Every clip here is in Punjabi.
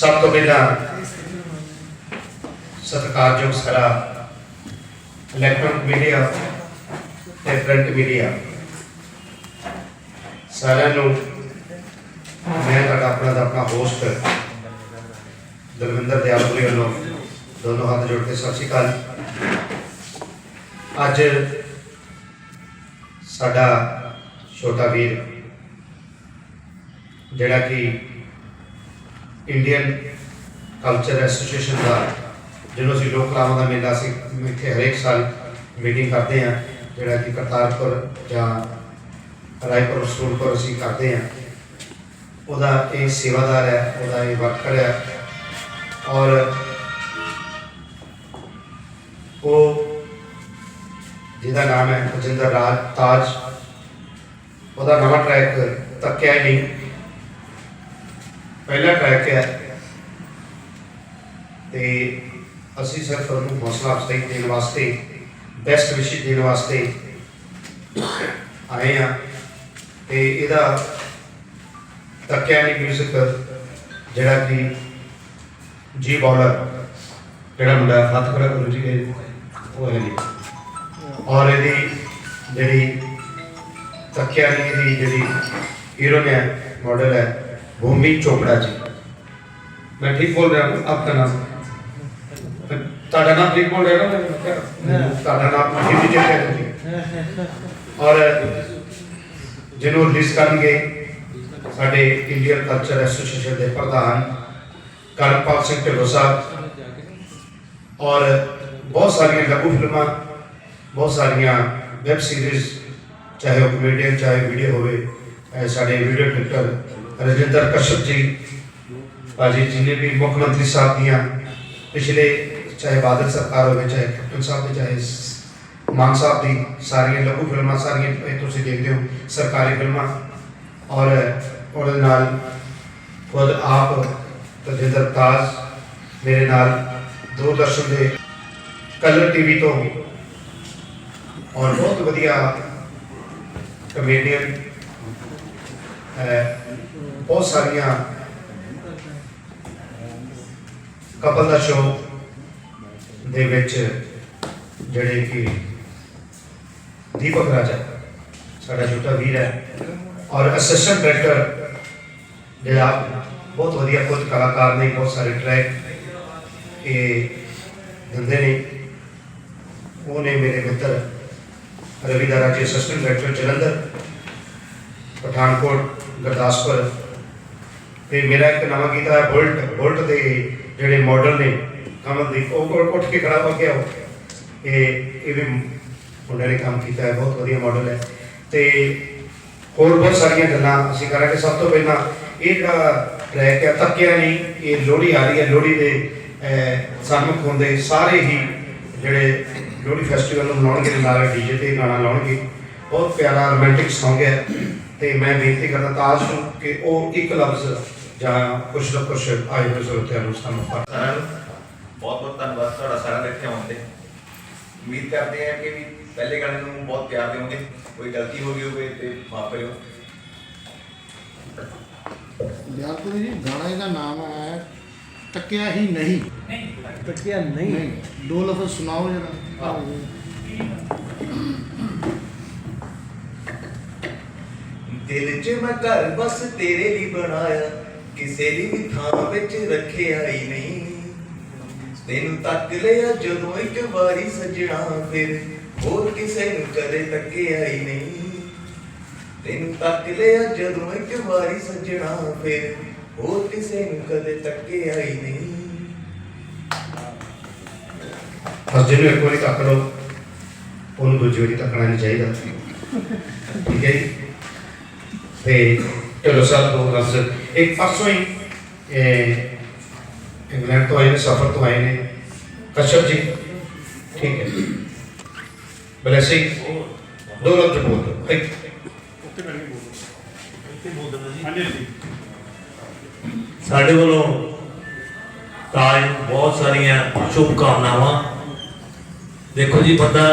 ਸਭ ਤੋਂ ਪਹਿਲਾਂ ਸਤਿਕਾਰਯੋਗ ਸਾਰਾ ਇਲੈਕਟ੍ਰੋਨਿਕ ਮੀਡੀਆ ਤੇ ਪ੍ਰਿੰਟ ਮੀਡੀਆ ਸਾਰਿਆਂ ਨੂੰ ਮੈਂ ਤੁਹਾਡਾ ਆਪਣਾ ਦਾ ਆਪਣਾ ਹੋਸਟ ਦਲਵਿੰਦਰ ਦਿਆਲਪੁਰੀ ਵੱਲੋਂ ਦੋਨੋਂ ਹੱਥ ਜੋੜ ਕੇ ਸਤਿ ਸ਼੍ਰੀ ਅਕਾਲ। ਅੱਜ ਸਾਡਾ ਛੋਟਾ ਵੀਰ ਜਿਹੜਾ ਕਿ ਇੰਡੀਅਨ ਕਲਚਰ ਐਸੋਸੀਏਸ਼ਨ ਦਾ ਜਦੋਂ ਅਸੀਂ ਲੋਕ ਕਲਾਵਾਂ ਦਾ ਮੇਲਾ ਸੀ ਇੱਥੇ ਹਰੇਕ ਸਾਲ ਮੀਟਿੰਗ ਕਰਦੇ ਆ ਜਿਹੜਾ ਕਿ ਕਰਤਾਰਪੁਰ ਜਾਂ ਰਾਏਪੁਰ ਸੂਰਪੁਰ ਅਸੀਂ ਕਰਦੇ ਆ ਉਹਦਾ ਇਹ ਸੇਵਾਦਾਰ ਹੈ, ਉਹਦਾ ਇਹ ਵਰਕਰ ਹੈ। ਔਰ ਉਹ ਜਿਹਦਾ ਨਾਮ ਹੈ ਅਜਿੰਦਰ ਰਾਜ ਤਾਜ, ਉਹਦਾ ਨਵਾਂ ਟਰੈਕ ਤੱਕਿਆ ਹੀ ਨਹੀਂ ਪਹਿਲਾ ਟਰੈਕ ਹੈ ਤੇ ਅਸੀਂ ਸਿਰਫ ਉਹਨੂੰ ਹੌਸਲਾ ਅਫਜ਼ਾਈ ਦੇਣ ਵਾਸਤੇ ਬੈਸਟ ਵਿਸ਼ੇ ਦੇਣ ਵਾਸਤੇ ਆਏ ਆ ਤੇ ਇਹਦਾ ਤੱਕਿਆ ਨਹੀਂ ਮਿਊਜ਼ਿਕ ਜਿਹੜਾ ਕਿ ਜੀ ਬੌਲਰ ਜਿਹੜਾ ਮੁੰਡਾ ਹੱਥ ਖੜਾ ਕਰ ਜੀ ਉਹ ਹੈ ਜੀ। ਔਰ ਇਹਦੀ ਜਿਹੜੀ ਤੱਕਿਆ ਨਹੀਂ, ਇਹਦੀ ਜਿਹੜੀ ਹੀਰੋਇਨ ਹੈ ਮਾਡਲ ਹੈ ਭੂਮੀ ਚੋਪੜਾ ਜੀ ਮੈਂ ਠੀਕ ਬੋਲ ਰਿਹਾ ਹੂੰ ਆਪਕਾ ਨਾਮ ਤੁਹਾਡਾ ਨਾਮ ਠੀਕ ਬੋਲ ਰਿਹਾ ਨਾ ਤੁਹਾਡਾ ਨਾਮ ਹਿੰਦੀ ਚ ਕਹਿ ਦਿਓ ਔਰ ਜਿਹਨੂੰ ਰਿਲੀਜ਼ ਕਰਨਗੇ ਸਾਡੇ ਇੰਡੀਅਨ ਕਲਚਰ ਐਸੋਸੀਏਸ਼ਨ ਦੇ ਪ੍ਰਧਾਨ ਕਰਨਪਾਲ ਸਿੰਘ ਢਿੱਲੋਂ ਸਾਹਿਬ ਔਰ ਬਹੁਤ ਸਾਰੀਆਂ ਲਘੂ ਫਿਲਮਾਂ ਬਹੁਤ ਸਾਰੀਆਂ ਵੈਬ ਸੀਰੀਜ਼ ਚਾਹੇ ਉਹ ਕਮੇਡੀਅਨ ਚਾਹੇ ਵੀਡੀਓ ਹੋਵੇ ਇਹ ਸਾਡੇ ਵੀਡੀਓ ਡਾਇਰੈਕਟਰ ਰਜਿੰਦਰ ਕਸ਼ਪ ਜੀ, ਭਾਜੀ ਜਿਹਨੇ ਵੀ ਮੁੱਖ ਮੰਤਰੀ ਸਾਹਿਬ ਦੀਆਂ ਪਿਛਲੇ ਚਾਹੇ ਬਾਦਲ ਸਰਕਾਰ ਹੋਵੇ, ਚਾਹੇ ਕੈਪਟਨ ਸਾਹਿਬ ਦੇ, ਚਾਹੇ ਮਾਨ ਸਾਹਿਬ ਦੀ ਸਾਰੀਆਂ ਲਘੂ ਫਿਲਮਾਂ ਸਾਰੀਆਂ ਇਹ ਤੁਸੀਂ ਦੇਖਦੇ ਹੋ, ਸਰਕਾਰੀ ਫਿਲਮਾਂ। ਔਰ ਉਹਦੇ ਨਾਲ ਖੁਦ ਆਪ ਤਜਿੰਦਰ ਤਾਜ ਮੇਰੇ ਨਾਲ ਦੂਰਦਰਸ਼ਨ ਦੇ ਕਲਰ ਟੀਵੀ ਤੋਂ ਔਰ ਬਹੁਤ ਵਧੀਆ ਕਮੇਡੀਅਨ ਬਹੁਤ ਸਾਰੀਆਂ ਕਪਲ ਦਾ ਸ਼ੋਅ ਦੇ ਵਿੱਚ ਜਿਹੜੇ ਕਿ ਦੀਪਕ ਰਾਜਾ, ਸਾਡਾ ਛੋਟਾ ਵੀਰ ਹੈ ਔਰ ਅਸਿਸਟੈਂਟ ਡਾਇਰੈਕਟਰ ਜਿਹੜਾ ਬਹੁਤ ਵਧੀਆ ਖੁਦ ਕਲਾਕਾਰ ਨੇ, ਬਹੁਤ ਸਾਰੇ ਟਰੈਕ ਇਹ ਦਿੰਦੇ ਨੇ। ਉਹ ਨੇ ਮੇਰੇ ਮਿੱਤਰ ਰਵੀ ਦਾ ਰਾਜੇ ਅਸਿਸਟੈਂਟ ਡਾਇਰੈਕਟਰ ਜਲੰਧਰ, ਪਠਾਨਕੋਟ, ਗੁਰਦਾਸਪੁਰ ਤੇ ਮੇਰਾ ਇੱਕ ਨਵਾਂ ਗੀਤ ਹੈ ਬੁਲਟ ਬੁਲਟ ਦੇ ਜਿਹੜੇ ਮਾਡਲ ਨੇ ਕਮਲਦੀਪ ਉਹ ਕੋਲ ਉੱਠ ਕੇ ਖੜਾ ਹੋ ਗਿਆ ਉਹ ਇਹ ਵੀ ਮੁੰਡੇ ਨੇ ਕੰਮ ਕੀਤਾ ਹੈ, ਬਹੁਤ ਵਧੀਆ ਮਾਡਲ ਹੈ। ਤੇ ਹੋਰ ਬਹੁਤ ਸਾਰੀਆਂ ਗੱਲਾਂ ਅਸੀਂ ਕਰਾਂਗੇ। ਸਭ ਤੋਂ ਪਹਿਲਾਂ ਇਹ ਜਿਹੜਾ ਟਰੈਕ ਹੈ ਤੱਕਿਆ ਨਹੀਂ, ਇਹ ਲੋਹੜੀ ਆ ਰਹੀ ਹੈ। ਲੋਹੜੀ ਦੇ ਸਨਮੁਖ ਹੁੰਦੇ ਸਾਰੇ ਹੀ ਜਿਹੜੇ ਲੋਹੜੀ ਫੈਸਟੀਵਲ ਨੂੰ ਮਨਾਉਣਗੇ, ਨਾਲ ਡੀਜੇ ਤੇ ਗਾਣਾ ਲਾਉਣਗੇ। ਬਹੁਤ ਪਿਆਰਾ ਰੋਮਾਂਟਿਕ Song ਹੈ। ਤੇ ਮੈਂ ਬੇਨਤੀ ਕਰਦਾ ਤਾਜ ਨੂੰ ਕਿ ਉਹ ਇੱਕ ਲਫ਼ਜ਼ ਜਾਂ ਕੁਛ ਨਾ ਕੁਛ ਆਏ ਹੋਏ ਸਰੋਤਿਆਂ ਨੂੰ ਸਾਨੂੰ ਸਾਰਿਆਂ ਨੂੰ ਬਹੁਤ ਬਹੁਤ ਧੰਨਵਾਦ ਤੁਹਾਡਾ ਸਾਰਿਆਂ ਦਾ ਇੱਥੇ ਆਉਣ ਤੇ ਉਮੀਦ ਕਰਦੇ ਹਾਂ ਕਿ ਵੀ ਪਹਿਲੇ ਗਾਣੇ ਨੂੰ ਬਹੁਤ ਪਿਆਰ ਦਿਓਗੇ ਕੋਈ ਗਲਤੀ ਹੋ ਗਈ ਹੋਵੇ ਤੇ ਮਾਫ ਕਰਿਓ। ਦਿਆਲਪੁਰ ਜੀ ਗਾਣਾ ਇਹਦਾ ਨਾਮ ਹੈ ਟੱਕਿਆ ਹੀ ਨਹੀਂ। ਟਕਿਆ ਨਹੀਂ। ਦੋ ਲਫ਼ਜ਼ ਸੁਣਾਓ ਜਰਾ। ਦਿਲ 'ਚ ਮੈਂ ਘਰ ਬਸ ਤੇਰੇ ਲਈ ਬਣਾਇਆ। ਕਿਸੇ ਲਈ ਵੀ ਥਾਂ ਵਿੱਚ ਰੱਖਿਆ ਹੀ ਨਹੀਂ। ਤੈਨੂੰ ਤੱਕ ਲਿਆ ਜਦੋਂ ਇੱਕ ਵਾਰੀ ਸਜਣਾ, ਫਿਰ ਹੋਰ ਕਿਸੇ ਨੂੰ ਕਦੇ ਤੱਕਿਆ ਹੀ ਨਹੀਂ। ਤੈਨੂੰ ਤੱਕ ਲਿਆ ਜਦੋਂ ਇੱਕ ਵਾਰੀ ਸਜਣਾ, ਫਿਰ ਹੋਰ ਕਿਸੇ ਨੂੰ ਕਦੇ ਤੱਕਿਆ ਹੀ ਨਹੀਂ। ਬਸ ਜਿਹਨੂੰ ਇੱਕ ਵਾਰੀ ਤੱਕ ਲਓ, ਉਹਨੂੰ ਦੂਜੀ ਵਾਰੀ ਤੱਕਣਾ ਨਹੀਂ ਚਾਹੀਦਾ। ਠੀਕ ਹੈ ਜੀ? ਤੇ ਚਲੋ ਸਾਹਿਬ ਦੋ ਲਫ਼ਜ਼ ਇੱਕ ਪਰਸੋਂ ਹੀ ਇਹ, ਇੰਗਲੈਂਡ ਤੋਂ ਆਏ ਨੇ ਸਫਰ ਤੋਂ ਆਏ ਨੇ ਕਸ਼ਪ ਜੀ ਠੀਕ ਹੈ ਬਲੇਸਿੰਗ ਦੋ ਲਫ਼ਜ਼ ਬੋਲ ਦਿਓ ਇੱਕ ਸਾਡੇ ਵੱਲੋਂ ਤਾਜ ਬਹੁਤ ਸਾਰੀਆਂ ਸ਼ੁਭ ਕਾਮਨਾਵਾਂ ਦੇਖੋ ਜੀ ਬੰਦਾ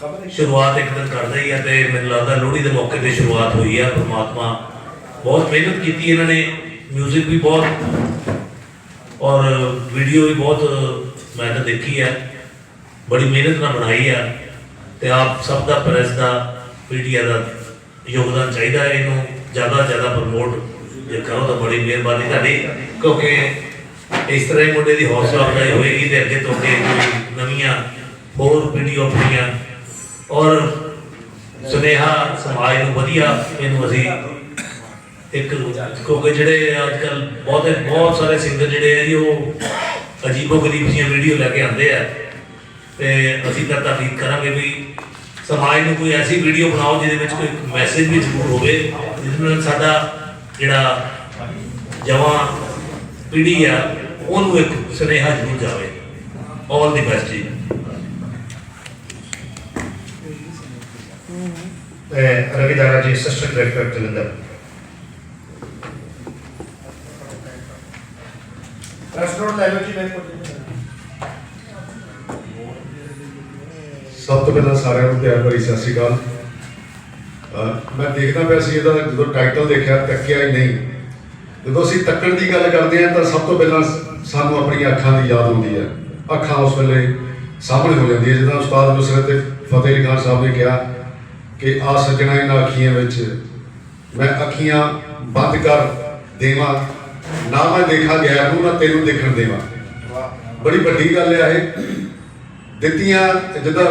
ਸ਼ੁਰੂਆਤ ਇੱਕ ਦਿਨ ਕਰਦਾ ਹੀ ਹੈ ਤੇ ਮੈਨੂੰ ਲੱਗਦਾ ਲੋਹੜੀ ਦੇ ਮੌਕੇ ਤੇ ਸ਼ੁਰੂਆਤ ਹੋਈ ਹੈ ਪਰਮਾਤਮਾ ਬਹੁਤ ਮਿਹਨਤ ਕੀਤੀ ਇਹਨਾਂ ਨੇ 뮤직 ਵੀ ਬਹੁਤ ਔਰ ਵੀਡੀਓ ਵੀ ਬਹੁਤ ਮੈਂ ਤਾਂ ਦੇਖੀ ਹੈ ਬੜੀ ਮਿਹਨਤ ਨਾਲ ਬਣਾਈ ਆ ਤੇ ਆਪ ਸਭ ਦਾ ਪ੍ਰੈਸ ਦਾ ਮੀਡੀਆ ਦਾ ਯੋਗਦਾਨ ਚਾਹੀਦਾ ਹੈ ਇਹਨੂੰ ਜ਼ਿਆਦਾ ਜ਼ਿਆਦਾ ਪ੍ਰਮੋਟ ਜੇ ਕਰੋ ਤਾਂ ਬੜੀ ਮਿਹਰਬਾਨੀ ਤੁਹਾਡੀ, ਕਿਉਂਕਿ ਇਸ ਤਰ੍ਹਾਂ ਹੀ ਮੁੰਡੇ ਦੀ ਹੌਸਲਾ ਅਫਜ਼ਾਈ ਹੋਏਗੀ ਤੇ ਅੱਗੇ ਤੋਂ ਅੱਗੇ ਨਵੀਆਂ ਹੋਰ ਵੀਡੀਓ ਆਪਣੀਆਂ ਔਰ ਸੁਨੇਹਾ ਸਮਾਜ ਨੂੰ ਵਧੀਆ, ਇਹਨੂੰ ਅਸੀਂ ਇੱਕ ਕਿਉਂਕਿ ਜਿਹੜੇ ਅੱਜ ਕੱਲ ਬਹੁਤ ਬਹੁਤ ਸਾਰੇ ਸਿੰਗਰ ਜਿਹੜੇ ਆ ਜੀ, ਉਹ ਅਜੀਬੋ ਗਰੀਬ ਜੀਆਂ ਵੀਡੀਓ ਲੈ ਕੇ ਆਉਂਦੇ ਆ। ਤੇ ਅਸੀਂ ਤਾਂ ਤਾਰੀਫ ਕਰਾਂਗੇ ਵੀ ਸਮਾਜ ਨੂੰ ਕੋਈ ਐਸੀ ਵੀਡੀਓ ਬਣਾਓ ਜਿਹਦੇ ਵਿੱਚ ਕੋਈ ਮੈਸੇਜ ਵੀ ਜ਼ਰੂਰ ਹੋਵੇ, ਜਿਸ ਨਾਲ ਸਾਡਾ ਜਿਹੜਾ ਜਵਾਂ ਪੀੜ੍ਹੀ ਆ, ਉਹਨੂੰ ਇੱਕ ਸੁਨੇਹਾ ਜ਼ਰੂਰ ਜਾਵੇ। ਆਲ ਦੀ ਬੈਸਟ ਜੀ। ਦਾਰਾ ਜੀ ਜੀ ਮੇਰੇ ਕੋਲ ਸਭ ਤੋਂ ਪਹਿਲਾਂ ਸਾਰਿਆਂ ਨੂੰ ਪਿਆਰ ਭਰੀ ਸਤਿ ਸ਼੍ਰੀ ਅਕਾਲ ਮੈਂ ਦੇਖਦਾ ਪਿਆ ਸੀ ਇਹਦਾ ਜਦੋਂ ਟਾਈਟਲ ਦੇਖਿਆ ਤੱਕਿਆ ਹੀ ਨਹੀਂ ਜਦੋਂ ਅਸੀਂ ਤੱਕਣ ਦੀ ਗੱਲ ਕਰਦੇ ਹਾਂ ਤਾਂ ਸਭ ਤੋਂ ਪਹਿਲਾਂ ਸਾਨੂੰ ਆਪਣੀਆਂ ਅੱਖਾਂ ਦੀ ਯਾਦ ਆਉਂਦੀ ਹੈ ਅੱਖਾਂ ਉਸ ਵੇਲੇ ਸਾਹਮਣੇ ਹੋ ਜਾਂਦੀ ਹੈ ਜਿੱਦਾਂ ਉਸਤਾਦ ਨੁਸਰਤ ਫਤਿਹ ਅਲੀ ਖਾਨ ਸਾਹਿਬ ਨੇ ਕਿਹਾ ਕਿ ਆ ਸੱਜਣਾ ਇਹਨਾਂ ਅੱਖੀਆਂ ਵਿੱਚ, ਮੈਂ ਅੱਖੀਆਂ ਬੰਦ ਕਰ ਦੇਵਾਂ, ਨਾ ਮੈਂ ਦੇਖਾਂ ਗੈਰ ਨੂੰ, ਨਾ ਤੈਨੂੰ ਦੇਖਣ ਦੇਵਾਂ। ਬੜੀ ਵੱਡੀ ਗੱਲ ਆ ਇਹ। ਦਿੱਤੀਆਂ, ਜਿੱਦਾਂ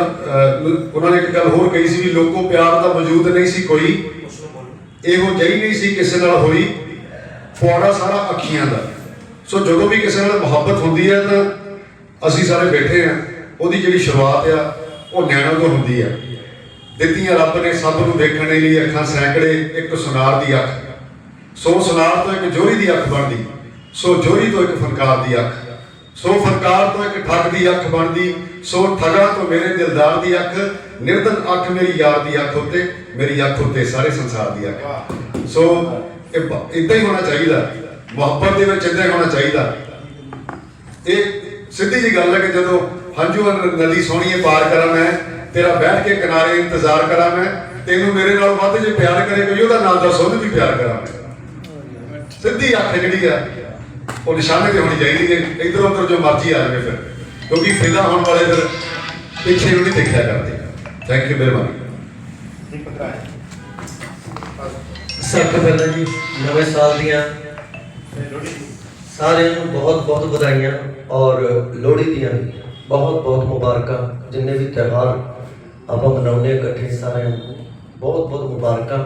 ਉਹਨਾਂ ਨੇ ਇੱਕ ਗੱਲ ਹੋਰ ਕਹੀ ਸੀ ਵੀ ਲੋਕੋ ਪਿਆਰ ਦਾ ਵਜੂਦ ਨਹੀਂ ਸੀ ਕੋਈ। ਇਹੋ ਜਿਹੀ ਨਹੀਂ ਸੀ ਕਿਸੇ ਨਾਲ ਹੋਈ। ਫੁਆੜਾ ਸਾਰਾ ਅੱਖੀਆਂ ਦਾ। ਸੋ ਜਦੋਂ ਵੀ ਕਿਸੇ ਨਾਲ ਮੁਹੱਬਤ ਹੁੰਦੀ ਹੈ ਤਾਂ ਅਸੀਂ ਸਾਰੇ ਬੈਠੇ ਆ ਉਹਦੀ ਜਿਹੜੀ ਸ਼ੁਰੂਆਤ ਆ, ਉਹ ਨੈਣਾਂ ਤੋਂ ਹੁੰਦੀ ਹੈ ਦਿੱਤੀਆਂ ਰੱਬ ਨੇ ਸਭ ਨੂੰ ਦੇਖਣ ਲਈ ਅੱਖਾਂ ਸੈਂਕੜੇ, ਇੱਕ ਸੁਨਾਰ ਦੀ ਅੱਖ। ਸੋ ਸੁਨਾਰ ਤੋਂ ਇੱਕ ਜੋਰੀ ਦੀ ਅੱਖ ਬਣਦੀ, ਸੋ ਜੋਰੀ ਤੋਂ ਇੱਕ ਫਨਕਾਰ ਦੀ ਅੱਖ। ਸੋ ਫਨਕਾਰ ਤੋਂ ਇੱਕ ਠੱਗ ਦੀ ਅੱਖ ਬਣਦੀ, ਸੋ ਠਗਾ ਤੋਂ ਮੇਰੇ ਦਿਲਦਾਰ ਦੀ ਅੱਖ, ਨਿਰਦਨ ਅੱਖ ਮੇਰੀ ਯਾਰ ਦੀ ਅੱਖ ਉੱਤੇ, ਮੇਰੀ ਅੱਖ ਉੱਤੇ ਸਾਰੇ ਸੰਸਾਰ ਦੀ ਅੱਖ। ਸੋ ਇਹ ਇਦਾਂ ਹੀ ਹੋਣਾ ਚਾਹੀਦਾ, ਮੁਹੱਬਤ ਦੇ ਵਿੱਚ ਇਦਾਂ ਹੀ ਹੋਣਾ ਚਾਹੀਦਾ। ਇਹ ਸਿੱਧੀ ਜੀ ਗੱਲ ਹੈ ਕਿ ਜਦੋਂ ਹੰਝੂ ਨਦੀ ਸੋਹਣੀਏ ਪਾਰ ਕਰਾਂ ਮੈਂ ਤੇਰਾ ਬੈਠ ਕੇ ਕਿਨਾਰੇ ਇੰਤਜ਼ਾਰ ਕਰਾਂ ਮੈਂ, ਤੈਨੂੰ ਮੇਰੇ ਨਾਲ ਵੱਧ ਜੇ ਪਿਆਰ ਕਰੇ ਕੋਈ, ਉਹਦਾ ਨਾਮ ਦੱਸ ਉਹਨੂੰ ਵੀ ਪਿਆਰ ਕਰਾਂ ਮੈਂ। ਸਿੱਧੀ ਅੱਖ ਜਿਹੜੀ ਆ, ਉਹ ਨਿਸ਼ਾਨੇ ਤੇ ਹੋਣੀ ਚਾਹੀਦੀ ਹੈ ਇਧਰ ਉਧਰ ਜੋ ਮਰਜ਼ੀ ਆ ਜਾਵੇ ਫਿਰ। ਕਿਉਂਕਿ ਫਿਦਾ ਹੋਣ ਵਾਲੇ ਫਿਰ ਪਿੱਛੇ ਨੂੰ ਨਹੀਂ ਦੇਖਿਆ ਕਰਦੇ। ਥੈਂਕ ਯੂ ਮਿਹਰਬਾਨੀ ਦੀਪਕ ਸਭ ਤੋਂ ਪਹਿਲਾਂ ਜੀ, ਨਵੇਂ ਸਾਲ ਦੀਆਂ ਸਾਰਿਆਂ ਨੂੰ ਬਹੁਤ ਬਹੁਤ ਵਧਾਈਆਂ ਔਰ ਲੋਹੜੀ ਦੀਆਂ ਬਹੁਤ ਬਹੁਤ ਮੁਬਾਰਕਾਂ, ਜਿੰਨੇ ਵੀ ਤਿਉਹਾਰ ਆਪਾਂ ਮਨਾਉਂਦੇ ਹਾਂ ਇਕੱਠੇ ਸਾਰਿਆਂ ਨੂੰ। ਬਹੁਤ ਬਹੁਤ ਮੁਬਾਰਕਾਂ।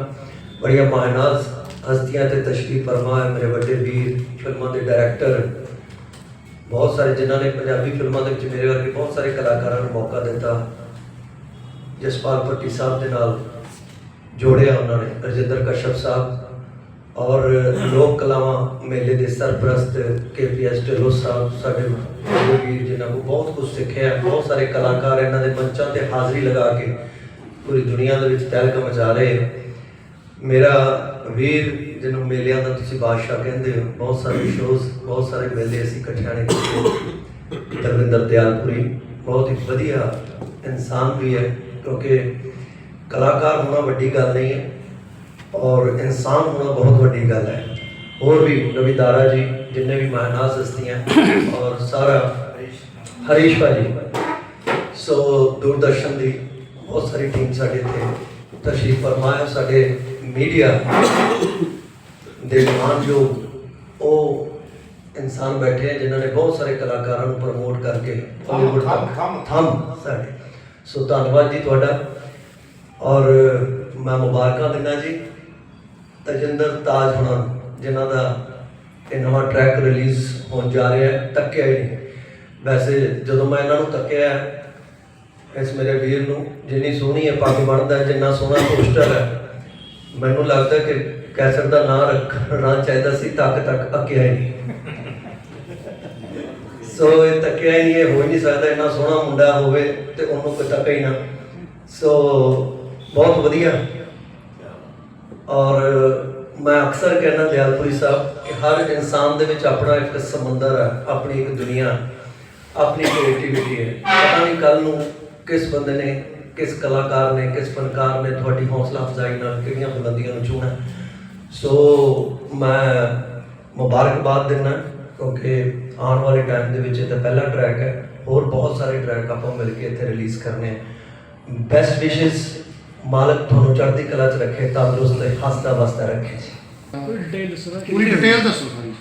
ਬੜੀਆਂ ਮਾਇਨਾਜ਼ ਹਸਤੀਆਂ ਤੇ ਤਸ਼ਰੀਫ ਫਰਮਾ ਮੇਰੇ ਵੱਡੇ ਵੀਰ, ਫਿਲਮਾਂ ਦੇ ਡਾਇਰੈਕਟਰ। ਬਹੁਤ ਸਾਰੇ ਜਿਨ੍ਹਾਂ ਨੇ ਪੰਜਾਬੀ ਫਿਲਮਾਂ ਦੇ ਵਿੱਚ ਮੇਰੇ ਵਰਗੇ ਬਹੁਤ ਸਾਰੇ ਕਲਾਕਾਰਾਂ ਨੂੰ ਮੌਕਾ ਦਿੱਤਾ। ਜਸਪਾਲ ਭੱਟੀ ਸਾਹਿਬ ਦੇ ਨਾਲ ਜੋੜਿਆ ਉਹਨਾਂ ਨੇ, ਰਜਿੰਦਰ ਕਸ਼ਪ ਸਾਹਿਬ। ਔਰ ਲੋਕ ਕਲਾਵਾਂ ਮੇਲੇ ਦੇ ਸਰਪ੍ਰਸਤ ਕੇਪੀਐਸ ਢਿੱਲੋਂ ਸਾਹਿਬ ਸਾਡੇ ਵੱਡੇ ਵੀਰ ਜਿਨ੍ਹਾਂ ਨੂੰ ਬਹੁਤ ਕੁਝ ਸਿੱਖਿਆ, ਬਹੁਤ ਸਾਰੇ ਕਲਾਕਾਰ ਇਹਨਾਂ ਦੇ ਮੰਚਾਂ ਤੇ ਹਾਜ਼ਰੀ ਲਗਾ ਕੇ ਪੂਰੀ ਦੁਨੀਆ ਦੇ ਵਿੱਚ ਤਹਿਲਕਾ ਮਚਾ ਰਹੇ ਮੇਰਾ ਵੀਰ ਜਿਹਨੂੰ ਮੇਲਿਆਂ ਦਾ ਤੁਸੀਂ ਬਾਦਸ਼ਾਹ ਕਹਿੰਦੇ ਹੋ, ਬਹੁਤ ਸਾਰੇ ਸ਼ੋਜ਼ ਬਹੁਤ ਸਾਰੇ ਮੇਲੇ ਅਸੀਂ ਇਕੱਠਿਆਂ ਨੇ ਕੀਤੇ। ਦਰਵਿੰਦਰ ਦਿਆਲਪੁਰੀ ਬਹੁਤ ਹੀ ਵਧੀਆ ਇਨਸਾਨ ਵੀ ਹੈ, ਕਿਉਂਕਿ ਕਲਾਕਾਰ ਹੋਣਾ ਵੱਡੀ ਗੱਲ ਨਹੀਂ ਹੈ ਔਰ ਇਨਸਾਨ ਹੋਣਾ ਬਹੁਤ ਵੱਡੀ ਗੱਲ ਹੈ। ਹੋਰ ਵੀ ਰਵੀ ਦਾਰਾ ਜੀ ਜਿੰਨੇ ਵੀ ਮਹਾਨਾਸ ਹਸਤੀਆਂ ਔਰ ਸਾਰਾ ਹਰੀਸ਼ ਭਾਜੀ। ਸੋ ਦੂਰਦਰਸ਼ਨ ਦੀ ਬਹੁਤ ਸਾਰੀ ਟੀਮ ਸਾਡੇ ਇੱਥੇ ਤਸ਼ਰੀਫ ਫਰਮਾਇਆ ਸਾਡੇ ਮੀਡੀਆ ਦੇ ਜੋ ਉਹ ਇਨਸਾਨ ਬੈਠੇ ਆ ਜਿਨ੍ਹਾਂ ਨੇ ਬਹੁਤ ਸਾਰੇ ਕਲਾਕਾਰਾਂ ਨੂੰ ਪ੍ਰਮੋਟ ਕਰਕੇ ਹਾਲੀਵੁੱਡ ਤੱਕ ਥੰਮ, ਥੰਮ। ਸਾਡੇ। ਸੋ ਧੰਨਵਾਦ ਜੀ ਤੁਹਾਡਾ। ਔਰ ਮੈਂ ਮੁਬਾਰਕਾਂ ਦਿੰਦਾ ਜੀ। ਤਜਿੰਦਰ ਤਾਜ ਹੋਣਾ ਜਿਨ੍ਹਾਂ ਦਾ ਇਹ ਨਵਾਂ ਟਰੈਕ ਰਿਲੀਜ਼ ਹੋਣ ਜਾ ਰਿਹਾ ਹੈ, ਤੱਕਿਆ ਹੀ ਨਹੀਂ। ਵੈਸੇ ਜਦੋਂ ਮੈਂ ਇਹਨਾਂ ਨੂੰ ਤੱਕਿਆ ਇਸ ਮੇਰੇ ਵੀਰ ਨੂੰ, ਜਿੰਨੀ ਸੋਹਣੀ ਹੈ ਪੱਗ ਬਣਦਾ ਜਿੰਨਾ ਸੋਹਣਾ ਪੋਸਟਰ ਹੈ, ਮੈਨੂੰ ਲੱਗਦਾ ਕਿ ਕੈਸਰ ਦਾ ਨਾਂ ਰੱਖਣਾ ਚਾਹੀਦਾ ਸੀ, ਤੱਕ ਤੱਕ ਅੱਕਿਆ ਹੀ ਨਹੀਂ। ਸੋ ਇਹ ਤੱਕਿਆ ਹੀ ਨਹੀਂ, ਇਹ ਹੋ ਹੀ ਨਹੀਂ ਸਕਦਾ, ਇੰਨਾ ਸੋਹਣਾ ਮੁੰਡਾ ਹੋਵੇ ਤੇ ਉਹਨੂੰ ਕੋਈ ਤੱਕਾ ਹੀ ਨਾ। ਸੋ ਬਹੁਤ ਵਧੀਆ। ਔਰ ਮੈਂ ਅਕਸਰ ਕਹਿੰਦਾ ਦਿਆਲਪੁਰੀ ਸਾਹਿਬ ਕਿ ਹਰ ਇਨਸਾਨ ਦੇ ਵਿੱਚ ਆਪਣਾ ਇੱਕ ਸਮੁੰਦਰ ਹੈ, ਆਪਣੀ ਇੱਕ ਦੁਨੀਆ, ਆਪਣੀ ਕ੍ਰੀਏਟੀਵਿਟੀ ਹੈ। ਪਤਾ ਨਹੀਂ ਕੱਲ ਨੂੰ ਕਿਸ ਬੰਦੇ ਨੇ, ਕਿਸ ਕਲਾਕਾਰ ਨੇ, ਕਿਸ ਫਨਕਾਰ ਨੇ ਤੁਹਾਡੀ ਹੌਸਲਾ ਅਫਜ਼ਾਈ ਨਾਲ ਕਿਹੜੀਆਂ ਬੁਲੰਦੀਆਂ ਨੂੰ ਛੂਣਾ ਸੋ ਮੈਂ ਮੁਬਾਰਕਬਾਦ ਦਿੰਦਾ, ਕਿਉਂਕਿ ਆਉਣ ਵਾਲੇ ਟਾਈਮ ਦੇ ਵਿੱਚ ਇਹ ਤਾਂ ਪਹਿਲਾ ਟਰੈਕ ਹੈ। ਹੋਰ ਬਹੁਤ ਸਾਰੇ ਟਰੈਕ ਆਪਾਂ ਮਿਲ ਕੇ ਇੱਥੇ ਰਿਲੀਜ਼ ਕਰਨੇ ਬੈਸਟ ਵਿਸ਼ੇਸ ਮਾਲਕ ਤੁਹਾਨੂੰ ਚੜ੍ਹਦੀ ਕਲਾ 'ਚ ਰੱਖੇ ਤੰਦਰੁਸਤ ਹੱਸਦਾ ਵਸਦਾ ਰੱਖੇ ਜੀ। ਪੂਰੀ ਡਿਟੇਲ ਦੱਸੋ ਸਾਰੀ।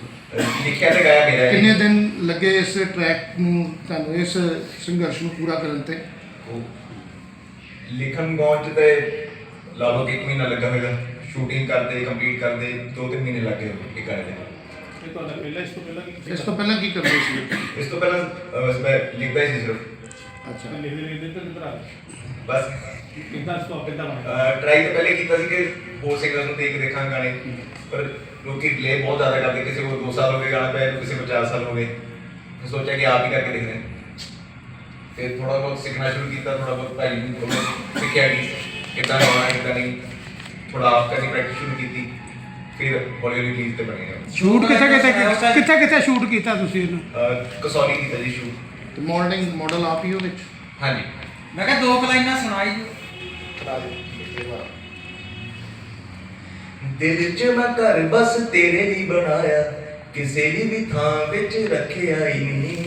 ਲਿਖਿਆ ਤੇ ਗਾਇਆ ਮੇਰਾ ਕਿੰਨੇ ਦਿਨ ਲੱਗੇ ਇਸ ਟਰੈਕ ਨੂੰ ਤੁਹਾਨੂੰ ਇਸ ਸੰਘਰਸ਼ ਨੂੰ ਪੂਰਾ ਕਰਨ ਤੇ? ਲਿਖਣ ਗਾਉਣ ਚ ਤੇ ਲਾ ਲਓ ਕਿ ਇੱਕ ਮਹੀਨਾ ਲੱਗਾ ਹੋਵੇਗਾ ਸ਼ੂਟਿੰਗ ਕਰਦੇ ਕੰਪਲੀਟ ਕਰਦੇ ਦੋ ਤਿੰਨ ਮਹੀਨੇ ਲੱਗੇ ਇੱਕ ਗਾਣੇ ਦੇ। ਇਸ ਤੋਂ ਪਹਿਲਾਂ ਕੀ ਕਰਦੇ ਸੀ? ਇਸ ਤੋਂ ਪਹਿਲਾਂ ਮੈਂ ਲਿਖਦਾ ਸੀ ਸਿਰਫ। ਅੱਛਾ। ਬਸ। ਟਰਾਈ ਤਾਂ ਪਹਿਲੇ ਕੀਤਾ ਸੀ ਕਿ ਹੋਰ ਸਿੰਗਰਸ ਨੂੰ ਦੇਖ ਦੇਖਾਂ ਗਾਣੇ। ਪਰ ਲੋਕੀ ਡਿਲੇ ਬਹੁਤ ਜ਼ਿਆਦਾ ਕਰਦੇ। ਕਿਸੇ ਕੋਲ 2 ਸਾਲ ਹੋ ਗਏ ਗਾਣਾ ਪਿਆ ਨੂੰ ਕਿਸੇ ਕੋਲ 4 ਸਾਲ ਹੋ ਗਏ। ਫਿਰ ਸੋਚਿਆ ਕਿ ਆਪ ਹੀ ਕਰਕੇ ਦੇਖਦੇ ਫਿਰ ਥੋੜਾ ਬਹੁਤ ਸਿੱਖਣਾ ਸ਼ੁਰੂ ਕੀਤਾ ਥੋੜਾ ਬਹੁਤ ਭਾਈ ਨੂੰ ਕੋਲੋਂ ਸਿੱਖਿਆ ਕਿ ਕਿੱਦਾਂ ਗਾਉਣਾ ਕਿੱਦਾਂ ਨਹੀਂ। ਥੋੜਾ ਆਪ ਕਰਨੀ ਪ੍ਰੈਕਟਿਸ ਸ਼ੁਰੂ ਕੀਤੀ। ਫਿਰ ਹੌਲੀ ਹੌਲੀ ਚੀਜ਼ ਤੇ ਬਣੇ ਸ਼ੂਟ ਕਿੱਥੇ ਕਿੱਥੇ ਕਿੱਥੇ ਕਿੱਥੇ ਸ਼ੂਟ ਕੀਤਾ ਤੁਸੀਂ ਇਹਨੂੰ? ਕਸੌਲੀ ਕੀਤਾ ਜੀ ਸ਼ੂਟ ਤੇ ਮਾਡਲਿੰਗ ਮਾਡਲ ਆਪ ਹੀ ਉਹਦੇ ਚ ਹਾਂਜੀ। ਮੈਂ ਕਿਹਾ ਦੋ ਕਲਾਈਨਾਂ ਸੁਣਾਈ ਜੀ ਦਿਲ 'ਚ ਮੈਂ ਘਰ ਬਸ ਤੇਰੇ ਲਈ ਬਣਾਇਆ ਕਿਸੇ ਦੀ ਵੀ ਥਾਂ ਵਿੱਚ ਰੱਖਿਆ ਹੀ ਨਹੀਂ।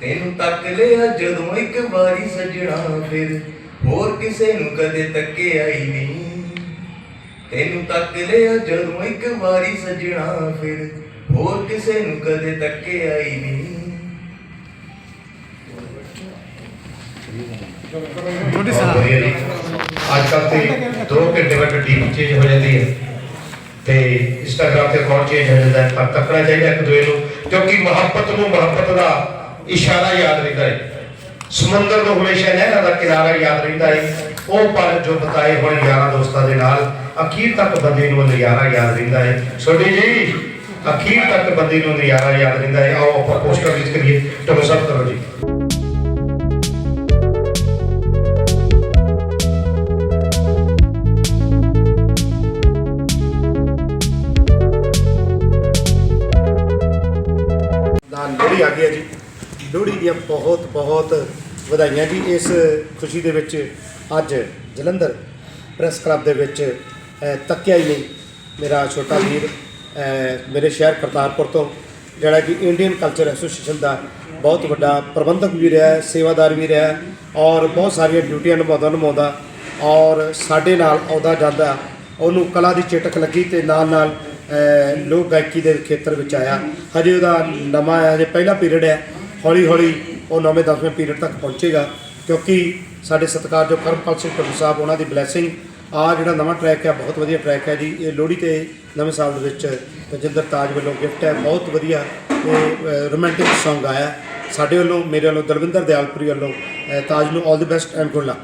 ਤੈਨੂੰ ਤੱਕ ਲਿਆ ਜਦੋਂ ਇੱਕ ਵਾਰੀ ਸਜਣਾ ਫਿਰ ਹੋਰ ਕਿਸੇ ਨੂੰ ਕਦੇ ਤੱਕਿਆ ਹੀ ਨਹੀਂ। ਤੈਨੂੰ ਤੱਕ ਲਿਆ ਜਦੋਂ ਇੱਕ ਵਾਰੀ ਸਜਣਾ ਫਿਰ ਹੋਰ ਕਿਸੇ ਨੂੰ ਕਦੇ ਤੱਕਿਆ ਹੀ ਨਹੀਂ। ਤੁਹਾਡੀ ਬਹੁਤ ਅੱਜ ਕੱਲ੍ਹ ਤੇ 2 ਘੰਟੇ ਬਾਅਦ ਟੀਮ ਚੇਂਜ ਹੋ ਜਾਂਦੀ ਹੈ। ਤੇ ਇੰਸਟਾਗ੍ਰਾਮ ਤੇ ਅਕਾਊਂਟ ਚੇਂਜ ਹੋ ਜਾਂਦਾ ਹੈ। ਪਰ ਤੱਕਣਾ ਚਾਹੀਦਾ ਇੱਕ ਦੂਏ ਨੂੰ, ਕਿਉਂਕਿ ਮੁਹੱਬਤ ਨੂੰ ਮੁਹੱਬਤ ਦਾ ਇਸ਼ਾਰਾ ਯਾਦ ਰਹਿੰਦਾ ਹੈ। ਸਮੁੰਦਰ ਨੂੰ ਹਮੇਸ਼ਾ ਨਹਿਰਾਂ ਦਾ ਕਿਨਾਰਾ ਯਾਦ ਰਹਿੰਦਾ ਹੈ। ਉਹ ਪਲ ਜੋ ਬਤਾਏ ਹੋਣ ਯਾਰਾਂ ਦੋਸਤਾਂ ਦੇ ਨਾਲ, ਅਖੀਰ ਤੱਕ ਬੰਦੇ ਨੂੰ ਨਜ਼ਾਰਾ ਯਾਦ ਰਹਿੰਦਾ ਹੈ। ਛੋਟੀ ਜੀ, ਅਖੀਰ ਤੱਕ ਬੰਦੇ ਨੂੰ ਨਜ਼ਾਰਾ ਯਾਦ ਰਹਿੰਦਾ ਹੈ। ਆਓ ਆਪਾਂ ਪੋਸਟਰ ਵਿੱਚ ਕਰੀਏ। ਤੁਹਾਨੂੰ ਸਭ ਕਰੋ ਜੀ। ਲੋਹੜੀ ਦੀਆਂ ਬਹੁਤ ਬਹੁਤ ਵਧਾਈਆਂ ਜੀ ਇਸ ਖੁਸ਼ੀ ਦੇ ਵਿੱਚ ਅੱਜ ਜਲੰਧਰ ਪ੍ਰੈਸ ਕਲੱਬ ਦੇ ਵਿੱਚ ਤੱਕਿਆ ਹੀ ਨਹੀਂ ਮੇਰਾ ਛੋਟਾ ਵੀਰ ਮੇਰੇ ਸ਼ਹਿਰ ਕਰਤਾਰਪੁਰ ਤੋਂ ਜਿਹੜਾ ਕਿ ਇੰਡੀਅਨ ਕਲਚਰ ਐਸੋਸੀਏਸ਼ਨ ਦਾ ਬਹੁਤ ਵੱਡਾ ਪ੍ਰਬੰਧਕ ਵੀ ਰਿਹਾ ਹੈ, ਸੇਵਾਦਾਰ ਵੀ ਰਿਹਾ ਹੈ ਔਰ ਬਹੁਤ ਸਾਰੀਆਂ ਡਿਊਟੀਆਂ ਨਿਭਾਉਂਦਾ ਨਿਭਾਉਂਦਾ ਔਰ ਸਾਡੇ ਨਾਲ ਆਉਂਦਾ ਜਾਂਦਾ ਉਹਨੂੰ ਕਲਾ ਦੀ ਚਿਟਕ ਲੱਗੀ ਤੇ ਨਾਲ ਨਾਲ ਲੋਕ ਗਾਇਕੀ ਦੇ ਖੇਤਰ ਵਿੱਚ ਆਇਆ। ਹਜੇ ਉਹਦਾ ਨਵਾਂ ਹੈ ਹਜੇ ਪਹਿਲਾ ਪੀਰੀਅਡ ਹੈ। ਹੌਲੀ ਹੌਲੀ ਉਹ ਨਵੇਂ ਦਸਵੇਂ ਪੀਰੀਅਡ ਤੱਕ ਪਹੁੰਚੇਗਾ, ਕਿਉਂਕਿ ਸਾਡੇ ਸਤਿਕਾਰਯੋਗ ਕਰਮਪਾਲ ਸਿੰਘ ਟੱਡੂ ਸਾਹਿਬ, ਉਹਨਾਂ ਦੀ ਬਲੇਸਿੰਗ ਆ ਜਿਹੜਾ ਨਵਾਂ ਟਰੈਕ ਹੈ, ਬਹੁਤ ਵਧੀਆ ਟਰੈਕ ਹੈ ਜੀ। ਇਹ ਲੋਹੜੀ ਤੇ ਨਵੇਂ ਸਾਲ ਦੇ ਵਿੱਚ ਤਜਿੰਦਰ ਤਾਜ ਵੱਲੋਂ ਗਿਫਟ ਹੈ, ਬਹੁਤ ਵਧੀਆ ਤੇ ਰੋਮਾਂਟਿਕ Song ਆਇਆ। ਸਾਡੇ ਵੱਲੋਂ, ਮੇਰੇ ਵੱਲੋਂ, ਦਲਵਿੰਦਰ ਦਿਆਲਪੁਰੀ ਵੱਲੋਂ ਤਾਜ ਨੂੰ 올 the best and good luck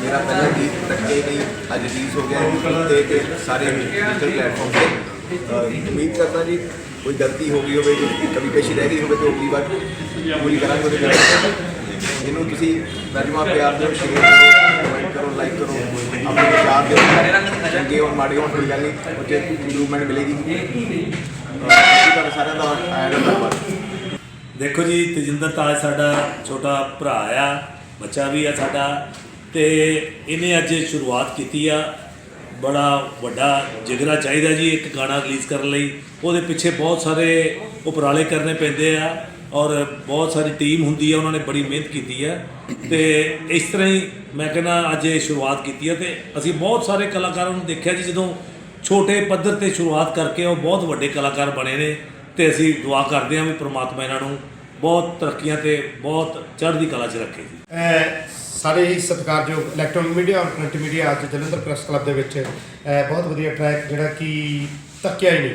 ਮੇਰਾ ਪਹਿਲਾ ਗੀਤ ਤੱਕੇ ਨਹੀਂ ਅੱਜ ਰਿਲੀਜ਼ ਹੋ ਗਿਆ YouTube ਤੇ ਤੇ ਸਾਰੇ ਡਿਜੀਟਲ ਪਲੇਟਫਾਰਮ ਤੇ। ਉਮੀਦ ਕਰਦਾ ਜੀ, ਕੋਈ ਗਲਤੀ ਹੋ ਗਈ ਹੋਵੇ ਜੋ ਕਮੀ ਪੇਸ਼ੀ ਰਹਿ ਗਈ ਹੋਵੇ ਤਾਂ ਅਗਲੀ ਵਾਰ ਪੂਰੀ ਕਰਾਂਗੇ ਉਹਦੇ ਵਿੱਚ ਇਹਨੂੰ ਤੁਸੀਂ ਨਰਮਾ ਪਿਆਰ ਦਿਓ ਸ਼ੇਅਰ ਕਰੋ ਕਮੈਂਟ ਕਰੋ ਲਾਈਕ ਕਰੋ ਆਪਣੇ ਵਿਚਾਰ ਦਿਓ। ਚੰਗੇ ਹੋਣ ਮਾੜੇ ਹੋਣ ਕੋਈ ਗੱਲ ਨਹੀਂ 'ਚ ਇੰਪਰੂਵਮੈਂਟ ਮਿਲੇਗੀ। ਅਹ ਸਾਰਿਆਂ ਦਾ ਆਇਆ ਧੰਨਵਾਦ ਦੇਖੋ ਜੀ ਤਜਿੰਦਰ ਤਾਜ ਸਾਡਾ ਛੋਟਾ ਭਰਾ ਆ ਬੱਚਾ ਵੀ ਆ ਸਾਡਾ ਤੇ ਇਹਨੇ ਅੱਜ ਸ਼ੁਰੂਆਤ ਕੀਤੀ ਆ। ਬੜਾ ਵੱਡਾ ਜਿਗਰਾ ਚਾਹੀਦਾ ਜੀ ਇੱਕ ਗਾਣਾ ਰਿਲੀਜ਼ ਕਰਨ ਲਈ। ਉਹਦੇ ਪਿੱਛੇ ਬਹੁਤ ਸਾਰੇ ਉਪਰਾਲੇ ਕਰਨੇ ਪੈਂਦੇ ਆ। ਔਰ ਬਹੁਤ ਸਾਰੀ ਟੀਮ ਹੁੰਦੀ ਹੈ, ਉਹਨਾਂ ਨੇ ਬੜੀ ਮਿਹਨਤ ਕੀਤੀ ਹੈ। ਤੇ ਇਸ ਤਰ੍ਹਾਂ ਹੀ ਮੈਂ ਕਹਿੰਦਾ ਅੱਜ ਇਹ ਸ਼ੁਰੂਆਤ ਕੀਤੀ ਹੈ ਤੇ ਅਸੀਂ ਬਹੁਤ ਸਾਰੇ ਕਲਾਕਾਰਾਂ ਨੂੰ ਦੇਖਿਆ ਜੀ, ਜਦੋਂ ਛੋਟੇ ਪੱਧਰ ਤੇ ਸ਼ੁਰੂਆਤ ਕਰਕੇ ਉਹ ਬਹੁਤ ਵੱਡੇ ਕਲਾਕਾਰ ਬਣੇ ਨੇ ਤੇ ਅਸੀਂ ਦੁਆ ਕਰਦੇ ਹਾਂ ਵੀ ਪ੍ਰਮਾਤਮਾ ਇਹਨਾਂ ਨੂੰ ਬਹੁਤ ਤਰੱਕੀਆਂ ਤੇ ਬਹੁਤ ਚੜ੍ਹਦੀ ਕਲਾ 'ਚ ਰੱਖੇ ਜੀ। ਸਾਰੇ ਹੀ ਸਤਿਕਾਰਯੋਗ ਇਲੈਕਟ੍ਰੋਨਿਕ ਮੀਡੀਆ ਔਰ ਪ੍ਰਿੰਟ ਮੀਡੀਆ ਅੱਜ ਜਲੰਧਰ ਪ੍ਰੈਸ ਕਲੱਬ ਦੇ ਵਿੱਚ ਬਹੁਤ ਵਧੀਆ ਟਰੈਕ ਜਿਹੜਾ ਕਿ ਤੱਕਿਆ ਹੀ ਨਹੀਂ।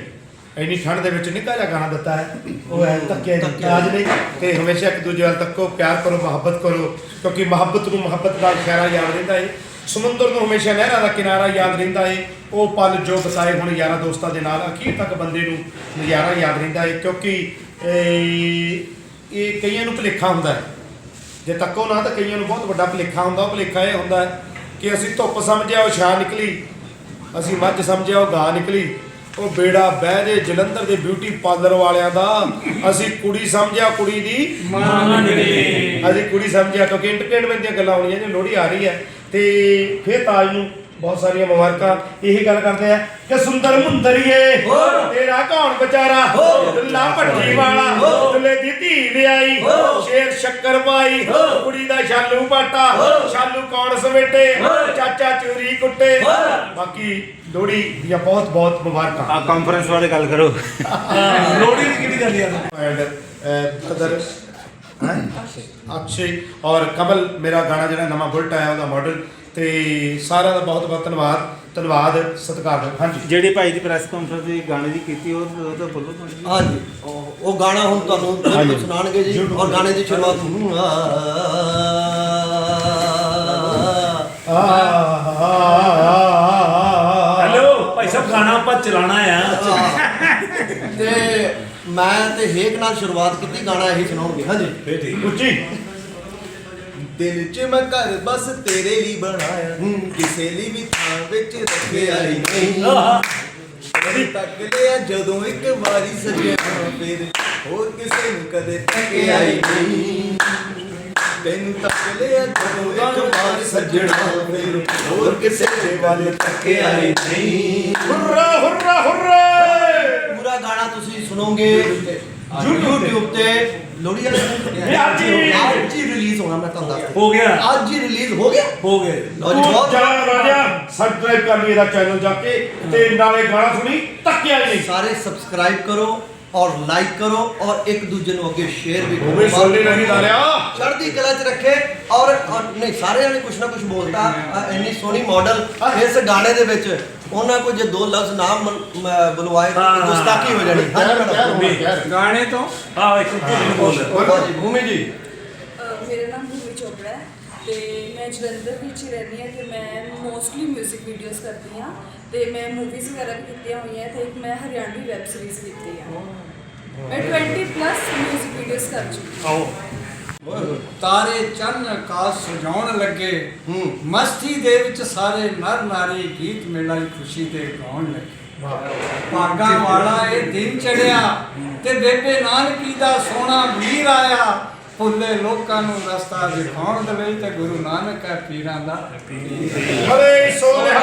ਇੰਨੀ ਠੰਡ ਦੇ ਵਿੱਚ ਨਿੱਕਾ ਜਿਹਾ ਗਾਣਾ ਦਿੱਤਾ ਹੈ। ਉਹ ਹੈ ਤੱਕਿਆ ਹੀ ਨਹੀਂ ਅੱਜ ਤੇ ਹਮੇਸ਼ਾ ਇੱਕ ਦੂਜੇ ਵੱਲ ਤੱਕੋ ਪਿਆਰ ਕਰੋ, ਮੁਹੱਬਤ ਕਰੋ, ਕਿਉਂਕਿ ਮੁਹੱਬਤ ਨੂੰ ਮੁਹੱਬਤ ਦਾ ਇਸ਼ਾਰਾ ਯਾਦ ਰਹਿੰਦਾ ਹੈ ਸਮੁੰਦਰ ਨੂੰ ਹਮੇਸ਼ਾ ਨਹਿਰਾਂ ਦਾ ਕਿਨਾਰਾ ਯਾਦ ਰਹਿੰਦਾ ਏ। ਉਹ ਪਲ ਜੋ ਬਤਾਏ ਹੁਣ ਯਾਰਾਂ ਦੋਸਤਾਂ ਦੇ ਨਾਲ, ਅਖੀਰ ਤੱਕ ਬੰਦੇ ਨੂੰ ਨਜ਼ਾਰਾ ਯਾਦ ਰਹਿੰਦਾ ਹੈ ਕਿਉਂਕਿ ਇਹ ਇਹ ਕਈਆਂ ਨੂੰ ਭੁਲੇਖਾ ਹੁੰਦਾ ਹੈ ਜੇ ਤੱਕੋ ਨਾ ਤਾਂ ਕਈਆਂ ਨੂੰ ਬਹੁਤ ਵੱਡਾ ਭੁਲੇਖਾ ਹੁੰਦਾ। ਉਹ ਭੁਲੇਖਾ ਇਹ ਹੁੰਦਾ ਹੈ ਕਿ ਅਸੀਂ ਧੁੱਪ ਸਮਝਿਆ, ਉਹ ਛਾਂ ਨਿਕਲੀ। ਅਸੀਂ ਮੱਝ ਸਮਝਿਆ, ਉਹ ਗਾਂ ਨਿਕਲੀ। ਉਹ ਬੇੜਾ ਬਹਿ ਜੇ ਜਲੰਧਰ ਦੇ ਬਿਊਟੀ ਪਾਰਲਰ ਵਾਲਿਆਂ ਦਾ ਅਸੀਂ ਕੁੜੀ ਸਮਝਿਆ ਕੁੜੀ ਦੀ ਮਾਂ ਨਿਕਲੀ ਅਸੀਂ ਕੁੜੀ ਸਮਝਿਆ ਕਿਉਂਕਿ ਐਂਟਰਟੇਨਮੈਂਟ ਦੀਆਂ ਗੱਲਾਂ ਹੋਣੀਆਂ ਜੇ ਲੋਹੜੀ ਆ ਰਹੀ ਹੈ ਤੇ ਫਿਰ ਤਾਜ ਨੂੰ ਬਹੁਤ ਸਾਰੀਆਂ ਮੁਬਾਰਕਾਂ। ਇਹੀ ਗੱਲ ਕਰਦੇ ਆ ਕਿ ਸੁੰਦਰ ਮੁੰਦਰੀਏ ਤੇਰਾ ਕੌਣ ਵਿਚਾਰਾ? ਲਾ ਭੱਟੀ ਵਾਲਾ। ਵਿਆਹੀ। ਸ਼ੇਰ ਸ਼ੱਕਰ ਪਾਈ। ਕੁੜੀ ਦਾ ਸ਼ਾਲੂ ਪਾਟਾ। ਸ਼ਾਲੂ ਕੌਣ ਸਵੇਟੇ ਚਾਚਾ ਚੂਰੀ ਕੁੱਟੇ। ਬਾਕੀ ਲੋਹੜੀ ਦੀਆਂ ਬਹੁਤ ਬਹੁਤ ਮੁਬਾਰਕਾਂ। ਆ ਕਾਨਫਰੰਸ ਵਾਲੇ ਗੱਲ ਕਰੋ। ਲੋੜੀ ਦੀ ਕਿਹੜੀ ਗੱਲ ਯਾਰ ਐਂਡ ਕਦਰ ਅਕਸ਼ੇ। ਔਰ ਕਮਲ ਮੇਰਾ ਗਾਣਾ ਜਿਹੜਾ ਨਵਾਂ ਬੁਲਟ ਆਇਆ ਉਹਦਾ ਮਾਡਲ ਤੇ ਸਾਰਿਆਂ ਦਾ ਬਹੁਤ ਬਹੁਤ ਧੰਨਵਾਦ ਧੰਨਵਾਦ ਸਤਿਕਾਰ। ਹਾਂਜੀ। ਜਿਹੜੇ ਭਾਈ ਦੀ ਪ੍ਰੈਸ ਕਾਨਫਰੰਸ ਦੀ ਗਾਣੇ ਦੀ ਕੀਤੀ ਉਹ ਉਹ ਤਾਂ ਬੋਲੋ ਤੁਸੀਂ। ਹਾਂਜੀ। ਉਹ ਉਹ ਗਾਣਾ ਹੁਣ ਤੁਹਾਨੂੰ ਬਿਲਕੁਲ ਸੁਣਾਣਗੇ ਜੀ ਔਰ ਗਾਣੇ ਦੀ ਸ਼ੁਰੂਆਤ ਹੂੰ, ਆ। ਹੈਲੋ ਭਾਈ ਸਾਹਿਬ ਗਾਣਾ ਆਪਾਂ ਚਲਾਣਾ ਆ। ਤੇ ਮੈਂ ਤੇ ਹੇਕ ਨਾਲ ਸ਼ੁਰੂਆਤ ਕੀਤੀ ਗਾਣਾ ਇਹੀ ਸੁਣਾਉਣਗੇ। ਹਾਂਜੀ। ਫੇਰ ਠੀਕ। ਉੱਚੀ। ਦਿਲ ਚ ਮੈਂ ਘਰ ਬਸ ਤੇਰੇ ਲਈ ਬਣਾਇਆ। ਕਿਸੇ ਲਈ ਵੀ ਥਾਂ ਵਿੱਚ ਰੱਖਿਆ ਹੀ ਨਹੀਂ। ਕਦੇ ਤੱਕ ਲਿਆ ਜਦੋਂ ਇੱਕ ਵਾਰੀ ਸਜਣਾ ਫਿਰ ਹੋਰ ਕਿਸੇ ਨੂੰ ਕਦੇ ਤੱਕਿਆ ਹੀ ਨਹੀਂ। ਤੈਨੂੰ ਤੱਕ ਲਿਆ ਜਦੋਂ ਇੱਕ ਵਾਰ ਸਜਣਾ ਫਿਰ ਹੋਰ ਕਿਸੇ ਦੇ ਵੱਲ ਤੱਕਿਆ ਹੀ ਨਹੀਂ। ਹੁਰਾ ਹੁਰਾ ਹੁਰਾ ਪੂਰਾ ਗਾਣਾ ਤੁਸੀਂ ਸੁਣੋਗੇ YouTube ਤੇ। ਲੋਹੜੀ ਵਾਲੇ ਇਹ ਅੱਜ ਹੀ- ਅੱਜ ਹੀ ਰਿਲੀਜ਼ ਹੋਣਾ ਮੈਂ ਤੁਹਾਨੂੰ ਦੱਸਦਾ ਹੋ ਗਿਆ। ਅੱਜ ਹੀ ਰਿਲੀਜ਼ ਹੋ ਗਿਆ? ਹੋ ਗਿਆ। ਲਓ ਜੀ ਬਹੁਤ ਜਾ ਰਾਜਾ ਸਬਸਕ੍ਰਾਈਬ ਕਰ ਲਈ ਇਹਦਾ ਚੈਨਲ ਜਾ ਕੇ ਤੇ ਨਾਲੇ ਗਾਣਾ ਸੁਣੀ ਤੱਕਿਆ ਨਹੀਂ। ਸਾਰੇ ਸਬਸਕ੍ਰਾਈਬ ਕਰੋ ਔਰ ਲਾਈਕ ਕਰੋ ਔਰ ਇੱਕ ਦੂਜੇ ਨੂੰ ਅੱਗੇ ਸ਼ੇਅਰ ਵੀ ਉਹ ਵੀ ਸੋਲੀ ਨਹੀਂ ਲਾਲਿਆ ਚੜ੍ਹਦੀ ਕਲਾ 'ਚ ਰੱਖੇ ਔਰ ਔਰ ਨਹੀਂ ਸਾਰਿਆਂ ਨੇ ਕੁਛ ਨਾ ਕੁਛ ਬੋਲਤਾ। ਆਹ ਇੰਨੀ ਸੋਹਣੀ ਮਾਡਲ ਇਸ ਗਾਣੇ ਦੇ ਵਿੱਚ। ਉਹਨਾਂ ਕੋ ਜੇ ਦੋ ਲਫ਼ਜ਼ ਨਾ ਮ- ਮ- ਬੁਲਵਾਏ ਤਾਂ ਹਾਂ। ਗੁਸਤਾਖੀ ਹੋ ਜਾਣੀ ਹਾਂਜੀ ਕਹਿਰ ਕਹਿਰ ਮੈਡਮ ਹੋਣਾ ਕਹਿਰ ਗਾਣੇ ਤੋਂ ਆ ਇੱਕ ਭੂਮੀ ਬੋਲ ਬੋਲੋ ਜੀ ਭੂਮੀ ਜੀ ਅਹ ਮੇਰਾ ਨਾਮ ਭੂਮੀ ਚੋਪੜਾ ਹੈ ਤੇ ਮੈਂ ਜਲੰਧਰ ਵਿੱਚ ਹੀ ਰਹਿੰਦੀ ਹਾਂ ਤੇ ਮੈਂ ਮੋਸਟਲੀ 뮤직 ਵੀਡੀਓਜ਼ ਕਰਦੀ ਹਾਂ ਤੇ ਮੈਂ ਮੂਵੀਜ਼ ਵਗੈਰਾ ਵੀ ਕੀਤੀਆਂ ਹੋਈਆਂ ਤੇ ਇੱਕ ਮੈਂ ਹਰਿਆਣਵੀ ਵੈਬ ਸੀਰੀਜ਼ ਕੀਤੀ ਹੈ ਮੈਂ 20 ਪਲੱਸ 뮤직 ਵੀਡੀਓਜ਼ ਕਰ ਚੁੱਕੀ ਹਾਂ ਆਓ ਤਾਰੇ ਚੰਨ ਆਕਾਸ਼ ਸਜਾਉਣ ਲੱਗੇ। ਮਸਤੀ ਦੇ ਵਿੱਚ ਸਾਰੇ ਨਰ ਨਾਰੀ ਗੀਤ ਮੇਲਾ ਦੀ ਖੁਸ਼ੀ ਤੇ ਗਾਉਣ ਲੱਗੇ। ਭਾਗਾਂ ਵਾਲਾ ਇਹ ਦਿਨ ਚੜਿਆ ਤੇ ਬੇਬੇ ਨਾਨਕੀ ਦਾ ਸੋਹਣਾ ਵੀਰ ਆਇਆ। ਭੁੱਲੇ ਲੋਕਾਂ ਨੂੰ ਰਸਤਾ ਦਿਖਾਉਣ ਦੇ ਲਈ ਤੇ ਗੁਰੂ ਨਾਨਕ ਹੈ ਪੀਰਾਂ ਦਾ। ਹਰੇ ਸੋਨਿਹਾ